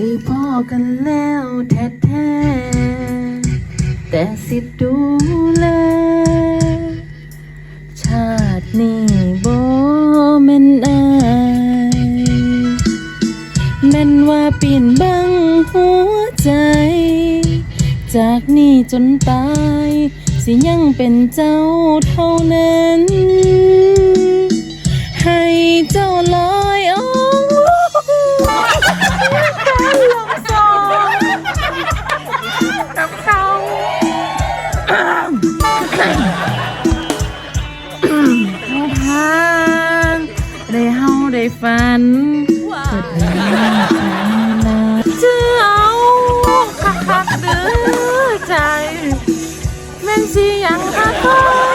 ได้พ่อกันแล้วแท้ๆแต่สิดูแล ชาตินี้บ่แม่นอายแม่นว่าปีนบังหัวใจ จากนี้จนตาย สิยังเป็นเจ้าเท่านั้น เขาทางได้เฮาได้ฝันเกิดเป็นหน้าทางลาเจ้าคักคักเด้อใจแม่นสิยังคัก